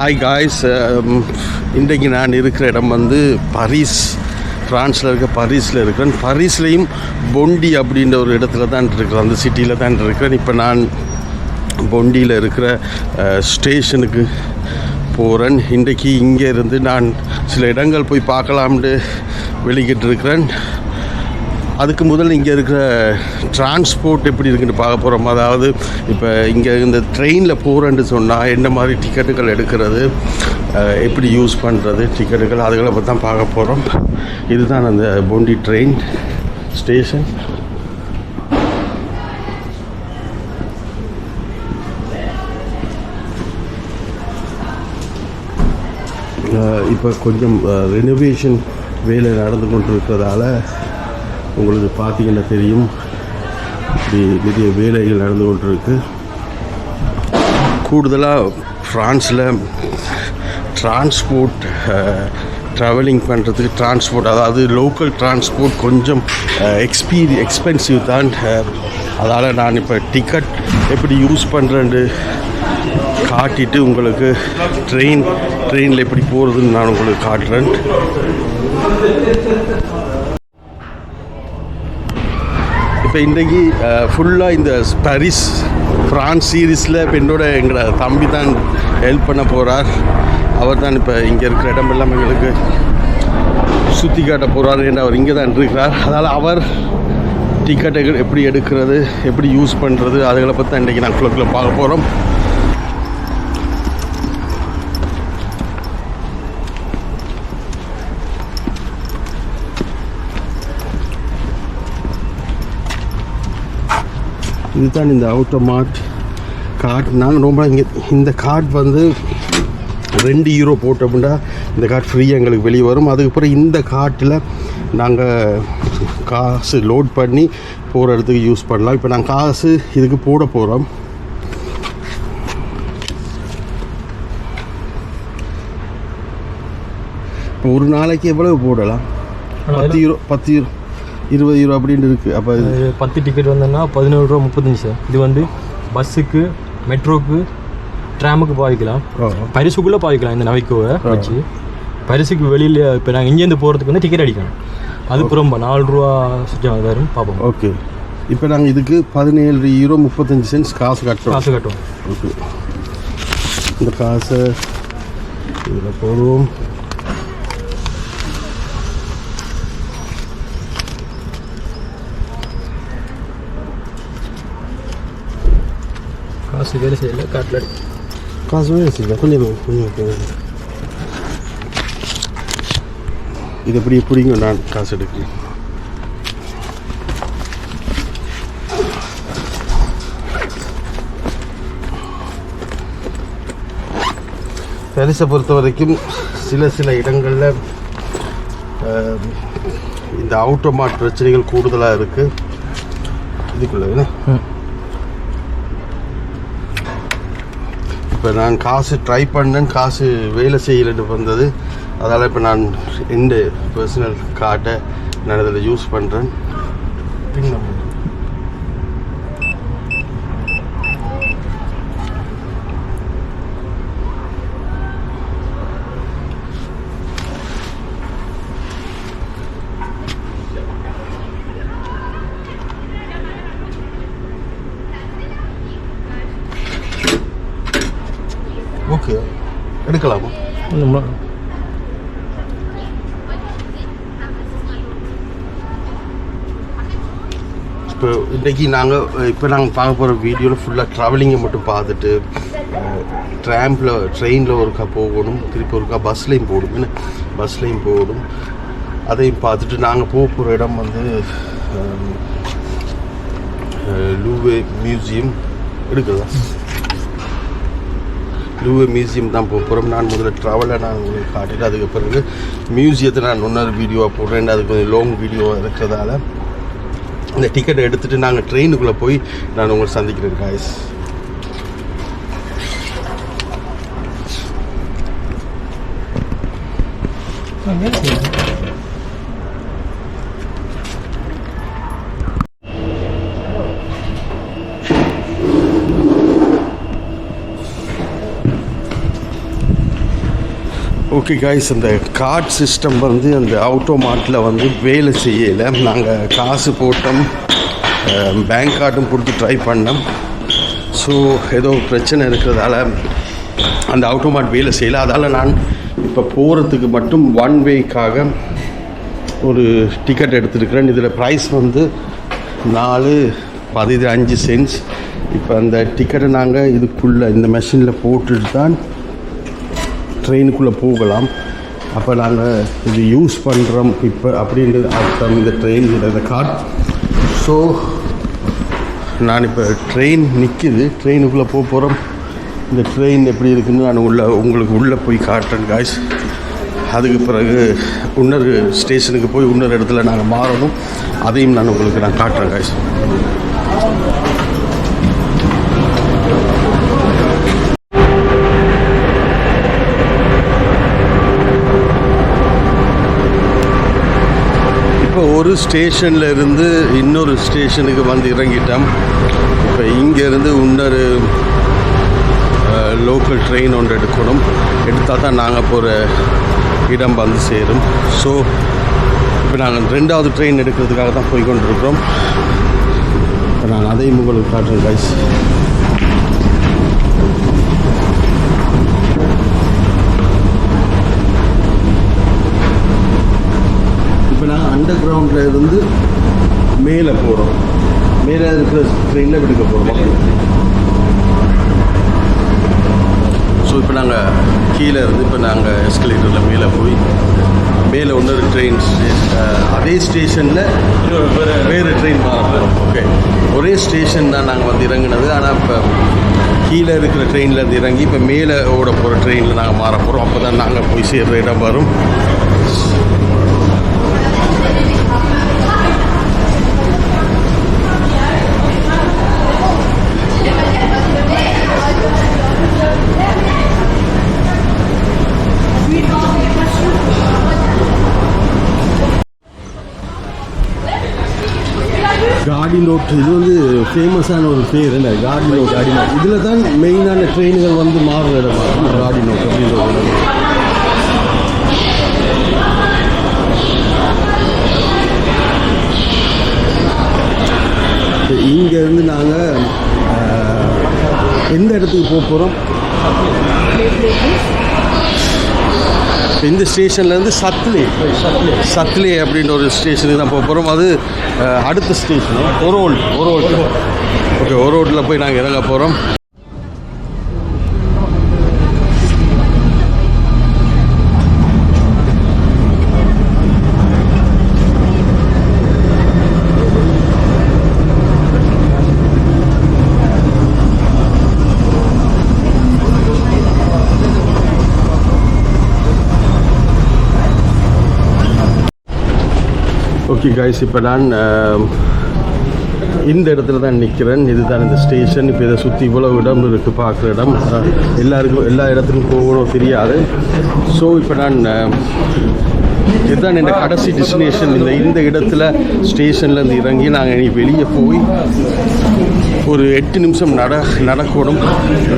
Hi guys um, இன்றைக்கு நான் இருக்கிற இடம் வந்து பரிஸ் ஃப்ரான்ஸில் இருக்க பரிஸில் இருக்கிறேன். பரிஸ்லேயும் பொண்டி அப்படின்ற ஒரு இடத்துல தான் இருக்கிறேன். அந்த சிட்டியில் தான் இருக்கிறேன். இப்போ நான் பொண்டியில் இருக்கிற ஸ்டேஷனுக்கு போகிறேன் இன்றைக்கு இங்கே இருந்து நான் சில இடங்கள் போய் பார்க்கலாம்னு வெளிக்கிட்டு இருக்கிறேன் அதுக்கு முதல்ல இங்கே இருக்கிற டிரான்ஸ்போர்ட் எப்படி இருக்குன்னு பார்க்க போகிறோம் அதாவது இப்போ இங்கே இந்த ட்ரெயினில் போகிறேன்னு சொன்னால் என்ன மாதிரி டிக்கெட்டுகள் எடுக்கிறது எப்படி யூஸ் பண்ணுறது டிக்கெட்டுகள் அதுகளை பற்றி தான் பார்க்க போகிறோம் இதுதான் அந்த போண்டி ட்ரெயின் ஸ்டேஷன் இப்போ கொஞ்சம் ரெனோவேஷன் வேலை நடந்து கொண்டு இருக்கிறதால உங்களுக்கு பார்த்தீங்கன்னா தெரியும். இப்படி நிறைய வேலைகள் நடந்து கொண்டிருக்கு. கூடுதலாக ஃப்ரான்ஸில் டிரான்ஸ்போர்ட் ட்ராவலிங் பண்ணுறதுக்கு டிரான்ஸ்போர்ட் அதாவது லோக்கல் டிரான்ஸ்போர்ட் கொஞ்சம் எக்ஸ்பீரி எக்ஸ்பென்சிவ் தான். அதால் நான் இப்போ டிக்கெட் எப்படி யூஸ் பண்ணுறேன்னு காட்டிட்டு உங்களுக்கு ட்ரெயின் ட்ரெயினில் எப்படி போகிறதுன்னு நான் உங்களுக்கு காட்டுறேன். இப்போ இன்றைக்கி ஃபுல்லாக இந்த பாரிஸ் ஃப்ரான்ஸ் சீரீஸில் இப்போ என்னோட எங்களோட தம்பி தான் ஹெல்ப் பண்ண போகிறார் அவர் தான் இப்போ இங்கே இருக்கிற இடமெல்லாம் எங்களுக்கு சுற்றி காட்ட போகிறார் என்று அவர் இங்கே தான் இருக்கிறார். அதனால் அவர் டிக்கெட்டை எப்படி எடுக்கிறது எப்படி யூஸ் பண்ணுறது அதுகளை பற்றி தான் இன்றைக்கி நான் குளத்தில் பார்க்க போகிறோம் இதுதான் இந்த ஆட்டோமாட் கார்ட் நாங்கள் ரொம்ப இங்கே இந்த கார்ட் வந்து ரெண்டு யூரோ போட்டோம்னா இந்த கார்ட் ஃப்ரீயாக எங்களுக்கு வெளியே வரும். அதுக்கப்புறம் இந்த கார்ட்டில் நாங்கள் காசு லோட் பண்ணி போகிற இடத்துக்கு யூஸ் பண்ணலாம். இப்போ நாங்கள் காசு இதுக்கு போட போகிறோம் இப்போ ஒரு நாளைக்கு எவ்வளவு போடலாம்? பத்து யூரோ பத்து யூரோ இருபது யூரோ அப்படின்னு இருக்குது அப்போ இது பத்து டிக்கெட் வந்தோன்னா பதினேழு ரூபா முப்பத்தஞ்சு சார். இது வந்து பஸ்ஸுக்கு மெட்ரோக்கு ட்ராமுக்கு பாவிக்கலாம் பரிசுக்குள்ளே பாவிக்கலாம் இந்த நவைக்கோவை வச்சு. பரிசுக்கு வெளியில் இப்போ நாங்கள் இங்கேருந்து போகிறதுக்கு வந்து டிக்கெட் அடிக்கணும். அது ரொம்ப நாலு ரூபா சுற்றம் வரும் பார்ப்போம் ஓகே. இப்போ நாங்கள் இதுக்கு பதினேழு யூரோ முப்பத்தஞ்சு சென்ட்ஸ் காசு கட்டுறோம். காசு கட்டுவோம். ஓகே. இந்த காசை இதில் போடுவோம். காசு வேலை செய்யல காட்டில் அடி காசு வேணும் வச்சுருக்கேன் கொஞ்சம் கொஞ்சம் கொஞ்சம். இது எப்படி எப்படிங்க நான் காசு எடுக்கிறேன் பாரிஸை பொறுத்த வரைக்கும் சில சில இடங்களில் இந்த ஆட்டோமாட் பிரச்சனைகள் கூடுதலாக இருக்குது இதுக்குள்ள இப்போ நான் காசு ட்ரை பண்ணேன் காசு வேலை செய்யலன்னு வந்தது. அதால் இப்போ நான் எந்த பர்சனல் கார்டை நான் அதில் யூஸ் பண்ணுறேன் பின் நம்பர். ஓகே. எடுக்கலாமா. இப்போ இன்றைக்கி நாங்கள் இப்போ நாங்கள் பார்க்க போகிற வீடியோவில் ஃபுல்லாக ட்ராவலிங்கை மட்டும் பார்த்துட்டு ட்ராம்பில் ட்ரெயினில் ஒருக்கா போகணும் திருப்பி ஒருக்கா பஸ்லேயும் போகணும். என்ன? பஸ்லேயும் போகணும். அதையும் பார்த்துட்டு நாங்கள் போக போகிற இடம் வந்து லூவே மியூசியம் எடுக்குதா லூவ மியூசியம் தான் போக போகிறோம் நான் முதல்ல ட்ராவலை நான் உங்களுக்கு காட்டிட்டு அதுக்கு பிறகு மியூசியத்தை நான் இன்னொரு வீடியோவாக போடுறேன். அது கொஞ்சம் லாங் வீடியோவாக இருக்கிறதால. இந்த டிக்கெட்டை எடுத்துகிட்டு நாங்கள் ட்ரெயினுக்குள்ளே போய் நான் உங்களை சந்திக்கிறேன் காய்ஸ் ஓகே காய்ஸ் அந்த கார்ட் சிஸ்டம் வந்து அந்த ஆட்டோமாட்டில் வந்து வேலை செய்யலை. நாங்கள் காசு போட்டோம் பேங்க் கார்டும் கொடுத்து ட்ரை பண்ணோம். ஸோ ஏதோ பிரச்சனை இருக்கிறதால அந்த ஆட்டோமாட் வேலை செய்யலை. அதால் நான் இப்போ போகிறதுக்கு மட்டும் ஒன் வேக்காக ஒரு டிக்கெட் எடுத்துருக்கிறேன். இதில் ப்ரைஸ் வந்து நாலு பதினஞ்சு அஞ்சு இப்போ அந்த டிக்கெட்டை நாங்கள் இதுக்குள்ளே இந்த மெஷினில் போட்டுட்டு தான் ட்ரெயினுக்குள்ளே போகலாம். அப்போ நாங்கள் இது யூஸ் பண்ணுறோம் இப்போ அப்படின்றது அர்த்தம். இந்த ட்ரெயின் இந்த கார்ட் ஸோ நான் இப்போ ட்ரெயின் நிற்கிது ட்ரெயினுக்குள்ளே போக போகிறோம் இந்த ட்ரெயின் எப்படி இருக்குன்னு நான் உள்ள உங்களுக்கு உள்ளே போய் காட்டுறேன் காய்ஸ் அதுக்கு பிறகு இன்னொரு ஸ்டேஷனுக்கு போய் இன்னொரு இடத்துல நாங்கள் மாறணும். அதையும் நான் உங்களுக்கு நான் காட்டுறேன் காய்ஸ் ஒரு ஸ்டேஷனில் இருந்து இன்னொரு ஸ்டேஷனுக்கு வந்து இறங்கிட்டோம். இப்போ இங்கேருந்து இன்னொரு லோக்கல் ட்ரெயின் ஒன்று எடுக்கணும். எடுத்தால் தான் நாங்கள் போகிற இடம் வந்து சேரும். ஸோ இப்போ நாங்கள் ரெண்டாவது ட்ரெயின் எடுக்கிறதுக்காக தான் போய் கொண்டிருக்கிறோம் இப்போ நான் அதையும் உங்களுக்கு காட்டுறேன் கைஸ் இப்போ நாங்கள் அண்டர் கிரவுண்டில் இருந்து மேலே போகிறோம் மேலே இருக்கிற ட்ரெயினில் விடுக்க போகிறோம் ஸோ இப்போ நாங்கள் கீழே இருந்து இப்போ நாங்கள் எஸ்கலேட்டரில் மேலே போய் மேலே இன்னொரு ட்ரெயின் அதே ஸ்டேஷனில் வேறு ட்ரெயின் மாற போகிறோம் ஓகே ஒரே ஸ்டேஷன் தான் நாங்கள் வந்து இறங்குனது. ஆனால் இப்போ கீழே இருக்கிற ட்ரெயினில் இருந்து இறங்கி இப்போ மேலே ஓட போகிற ட்ரெயினில் நாங்கள் மாற போகிறோம் அப்போ தான் நாங்கள் போய் சேர்ற இடம் வரும். காடி நோட் இது வந்து ஃபேமஸான ஒரு பேர் என்ன காடி நோட் காடி நோட் இதில் தான் மெயினான ட்ரெயின்கள் வந்து மாறுற இடமா? காடி நோட் அப்படின்ற ஒரு இங்கேருந்து நாங்கள் எந்த இடத்துக்கு போக போகிறோம் இந்த ஸ்டேஷன்லேருந்து சத்லி. சத்லி அப்படின்ற ஒரு ஸ்டேஷனுக்கு தான் போக போகிறோம் அது அடுத்த ஸ்டேஷன் ஒரோல் ஒரோல். ஓகே ஒரோட்டில் போய் நாங்கள் இறங்க போகிறோம் ஓகே காய்ஸ் இப்போ நான் இந்த இடத்துல தான் நிற்கிறேன் இதுதான் இந்த ஸ்டேஷன் இப்போ இதை சுற்றி இவ்வளோ இடம் இருக்குது பார்க்குற இடம். எல்லாருக்கும் எல்லா இடத்துக்கும் போகணும் தெரியாது. ஸோ இப்போ நான் இதுதான் இந்த கடைசி டெஸ்டினேஷன் இந்த இந்த இடத்துல ஸ்டேஷன்லேருந்து இறங்கி நாங்கள் இனி வெளியே போய் ஒரு எட்டு நிமிஷம் நட நடக்கணும்.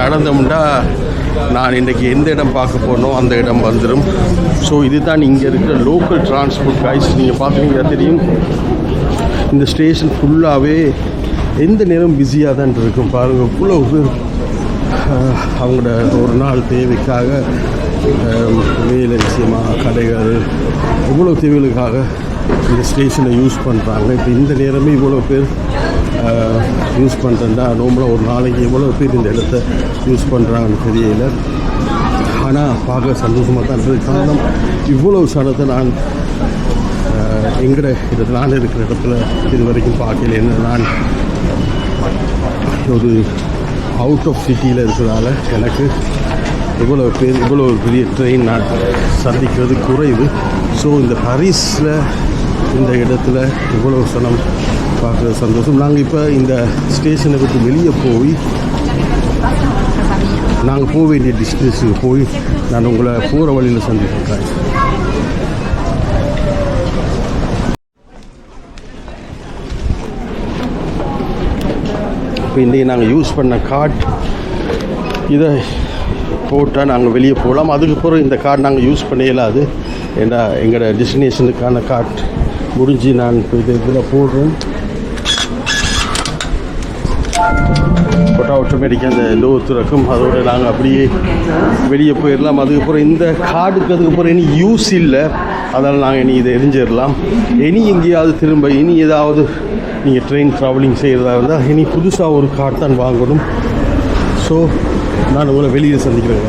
நடந்தோம்னா நான் இன்றைக்கி எந்த இடம் பார்க்க போனோ அந்த இடம் வந்துடும் ஸோ இதுதான் இங்கே இருக்கிற லோக்கல் டிரான்ஸ்போர்ட் காய்ஸ் நீங்கள் பார்க்குறீங்க தெரியும்? இந்த ஸ்டேஷன் ஃபுல்லாகவே எந்த நேரம் பிஸியாக தான் இருக்கும் பாருங்கள் இவ்வளோ பேர் அவங்களோட ஒரு நாள் தேவைக்காக வேலை விஷயமாக கடைகள் இவ்வளோ தேவைகளுக்காக இந்த ஸ்டேஷனை யூஸ் பண்ணுறாங்க இப்போ இந்த நேரமே இவ்வளோ பேர் யூஸ் பண்ணுறேன்டா நார்மலாக ஒரு நாளைக்கு எவ்வளோ பேர் இந்த இடத்த யூஸ் பண்ணுறாங்கன்னு தெரியல. ஆனால் பார்க்க சந்தோஷமாக தான் இருக்குது காரணம் இவ்வளோ சனத்தை நான் எங்கிற இடத்துல நான் இருக்கிற இடத்துல இது வரைக்கும் பார்க்கல. என்ன நான் ஒரு அவுட் ஆஃப் சிட்டியில் இருக்கிறதால எனக்கு இவ்வளோ பேர் இவ்வளோ பெரிய ட்ரெயின் நான் சந்திக்கிறது குறைவு. ஸோ இந்த பாரிஸில் இந்த இடத்துல இவ்வளோ சனம் பார்க்குறது சந்தோஷம். நாங்கள் இப்போ இந்த ஸ்டேஷனை விட்டு வெளியே போய் நாங்கள் போக வேண்டிய டிஸ்டன்ஸுக்கு போய் நான் உங்களை போகிற வழியில் சந்திக்கிறேன். இப்போ இன்றைக்கி நாங்கள் யூஸ் பண்ண கார்ட் இதை போட்டால் நாங்கள் வெளியே போகலாம். அதுக்கப்புறம் இந்த கார்டு நாங்கள் யூஸ் பண்ண இயலாது. ஏன்னா எங்களோட டெஸ்டினேஷனுக்கான கார்ட் முடிஞ்சு நான் இப்போ இது இதில் போடுறேன். போட்டால் ஆட்டோமேட்டிக்காக அந்த லோ திறக்கும். அதோட நாங்கள் அப்படியே வெளியே போயிடலாம் அதுக்கப்புறம் இந்த கார்டுக்கு அதுக்கப்புறம் இனி யூஸ் இல்லை. அதனால் நாங்கள் இனி இதை எரிஞ்சிடலாம் இனி எங்கேயாவது திரும்ப இனி ஏதாவது நீங்கள் ட்ரெயின் ட்ராவலிங் செய்கிறதா இருந்தால் இனி புதுசாக ஒரு கார்டு தான் வாங்கணும். ஸோ நான் உங்களை வெளியில் சந்திக்கிறேன்.